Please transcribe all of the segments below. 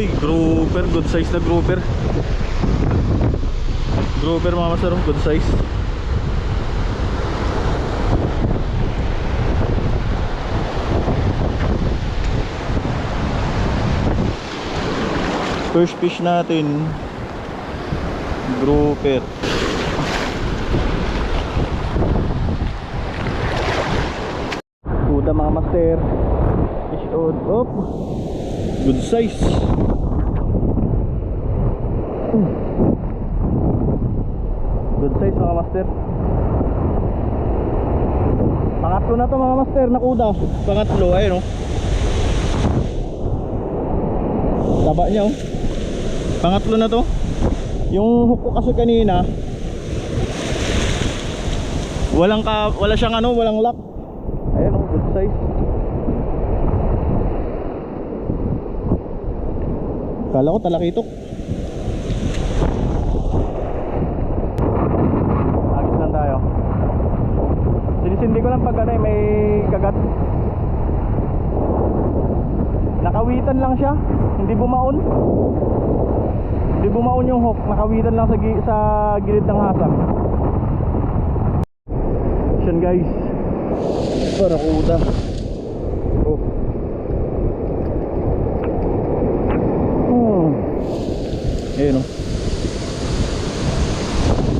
Uy, grouper, good size na grouper. Grouper mga master, oh, good size. First fish natin, grouper. Kuda mga master. Fish out. Op. Good size. Good size mga master. Pangatlo na to mga master na kuda. Pangatlo ayun oh. Taba niya oh. Pangatlo na to. Yung hook ko kasi kanina walang ka wala siyang ano, walang lock. Ayun oh, good size. Kala ko talakitok. Agis lang tayo. Sinisindi ko lang pag ano eh, may kagat. Nakawitan lang siya, hindi bumaon. Hindi bumaon yung hook, nakawitan lang sa, gi- sa gilid ng hasang. Yan guys. Barakuda. Oh. Hmm. Ayun o.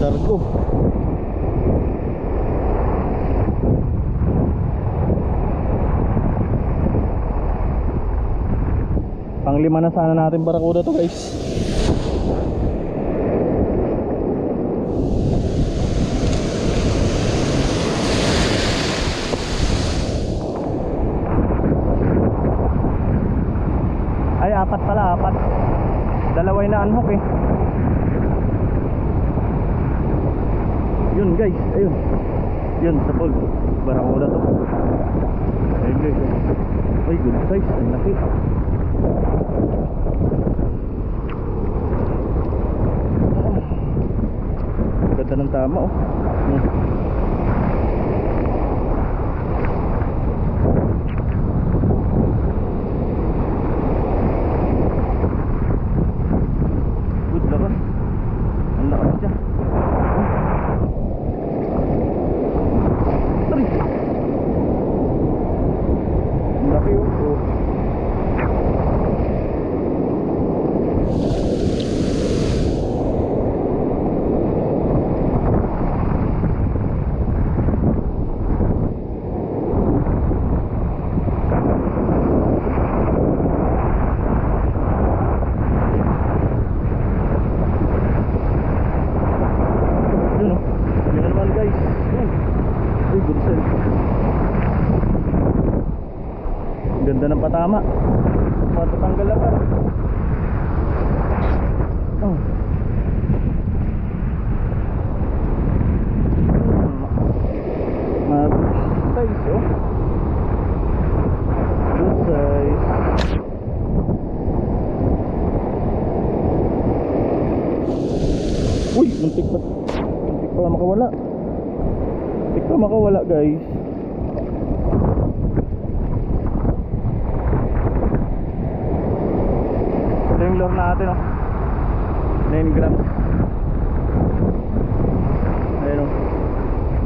Sargo. Panglima na sana natin barakuda to guys. Ay, apat pala, apat. Dalaway na unhook eh. Yun guys, ayun. Yun, sa pool. Barakuda to. Ay, good size. Ang laki. Ganda ng tama oh. Hmm. Good lakas. Ang lakas niya. Aray! Ang laki oh. Oh. Yun oh. Yun na naman guys. Oh. Uy, good sell. Ganda ng patama. Matatanggal pa. Oh. Ma size oh. Good. Uy, muntik pa. Muntik pa makawala. Muntik pa makawala, guys. Lure natin, oh. 9 grams. Ayun, oh.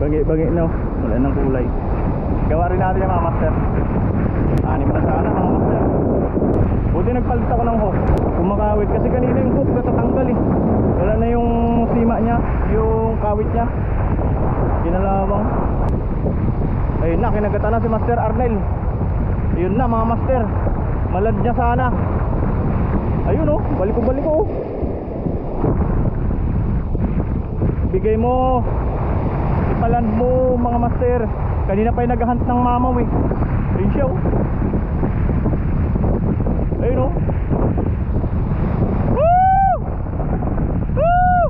Bangi-bangi na, oh. Wala nang kulay. Gawa rin natin yung mga master. Anim na sana, mga master. Buti nagpalit ako ng hook. Kumakawit kasi kanina yung hook natatanggal eh. Wala na yung sima niya, yung kawit niya. Kinalawang. Ayun na, kinagata na si Master Arnel. Ayun na mga master. Malad niya sana. Ayun oh, balik ko balik ko oh. Bigay mo. Ipaland mo mga master. Kanina pa yung naghahunt ng mamaw eh. Ayun siya oh. Ayun oh. Woo! Woo!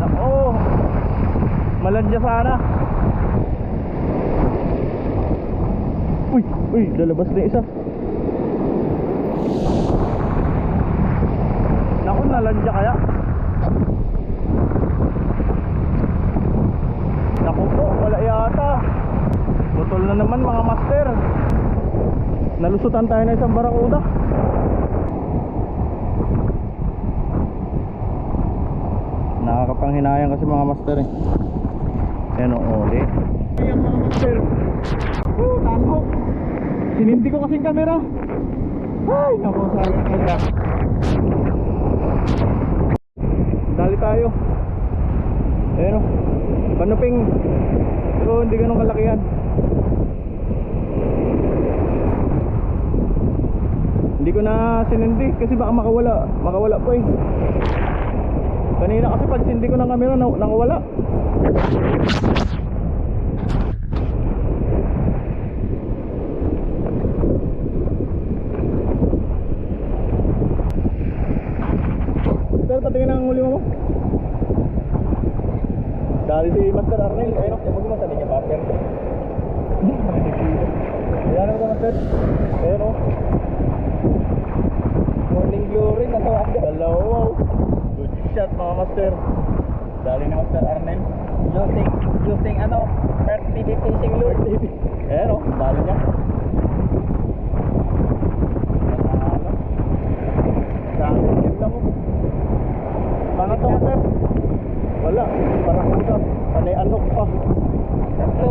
Nako. Malandya sana. Uy, uy, lalabas na isa. Naku, nalandya kaya. Naku po, wala yata. Butol na naman mga master. Nalusutan tayo ng isang barakuda. Nakakapanghinayang kasi mga master eh. Yan o, uli. Ayan mga master. Oh, tanhok. Sinindi ko kasing camera. Ay, naku, sayang kaya. Dali tayo. Ayan o. Panuping. Pero hindi ganun kalakihan. Hindi ko na sinindi kasi baka makawala. Makawala po eh. Kanina kasi pag sindi ko ng camera, na nakawala. Sir, patingin ang huli mo mo. Dali si Master Arnel. Ayun, yung mo sa niya, Master. Ayan ako, Master. Ayun o. Morning glory, natawag ka. Dalawa. Good shot, mga Master. Dali ni Master Arnel. Using, using ano, Earth TV fishing lure. Ayan o, dali niya. Dami, yun lang o. Pangat to, Master. Wala, parang kuda. Panay anok pa. Tatlo.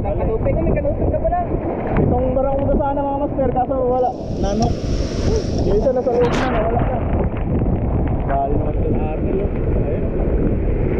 Nakanupin, may kanupin ka pala. Itong barakuda sana mga master, kaso wala. Nanok. Yung isa nasa loob na, nawala na. Dali naman sa Arnel. oh.